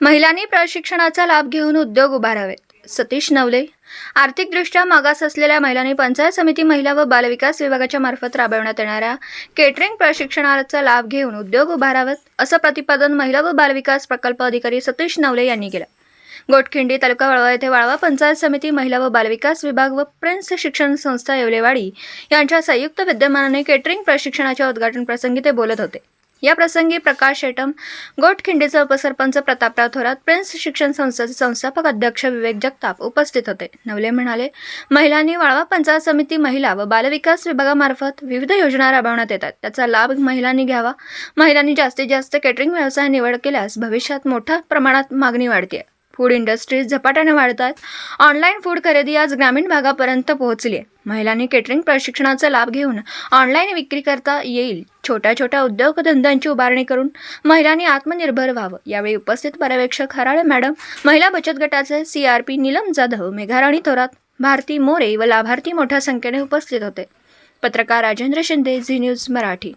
महिलांनी प्रशिक्षणाचा लाभ घेऊन उद्योग उभारावेत. सतीश नवले. आर्थिकदृष्ट्या मागास असलेल्या महिलांनी पंचायत समिती महिला व बालविकास विभागाच्या मार्फत राबवण्यात येणाऱ्या केटरिंग प्रशिक्षणाचा लाभ घेऊन उद्योग उभारावेत असं प्रतिपादन महिला व बालविकास प्रकल्प अधिकारी सतीश नवले यांनी केलं. गोटखिंडी तालुका वाळवा येथे वाळवा पंचायत समिती महिला व बालविकास विभाग व प्रिन्स शिक्षण संस्था येवलेवाडी यांच्या संयुक्त विद्यमानाने केटरिंग प्रशिक्षणाच्या उद्घाटन प्रसंगी ते बोलत होते. या प्रसंगी प्रकाश शेटम गोटखिंडीचे उपसरपंच प्रतापराव थोरात प्रिन्स शिक्षण संस्थेचे संस्थापक अध्यक्ष विवेक जगताप उपस्थित होते. नवले म्हणाले महिलांनी वाळवा पंचायत समिती महिला व बालविकास विभागामार्फत विविध योजना राबवण्यात येतात. त्याचा लाभ महिलांनी घ्यावा. महिलांनी जास्तीत जास्त केटरिंग व्यवसाय निवड केल्यास भविष्यात मोठ्या प्रमाणात मागणी वाढते फूड इंडस्ट्रीज झपाट्याने वाढतात ऑनलाईन फूड खरेदी आज ग्रामीण भागापर्यंत पोहोचली आहे महिलांनी केटरिंग प्रशिक्षणाचा लाभ घेऊन ऑनलाईन विक्री करता येईल. छोट्या छोट्या उद्योगधंद्यांची उभारणी करून महिलांनी आत्मनिर्भर व्हावं. यावेळी उपस्थित पर्यवेक्षक हराळे मॅडम महिला बचत गटाचे C R P Neelam Jadhav Megharani Thorat Bharati More व लाभार्थी मोठ्या संख्येने उपस्थित होते. पत्रकार राजेंद्र शिंदे झी न्यूज मराठी.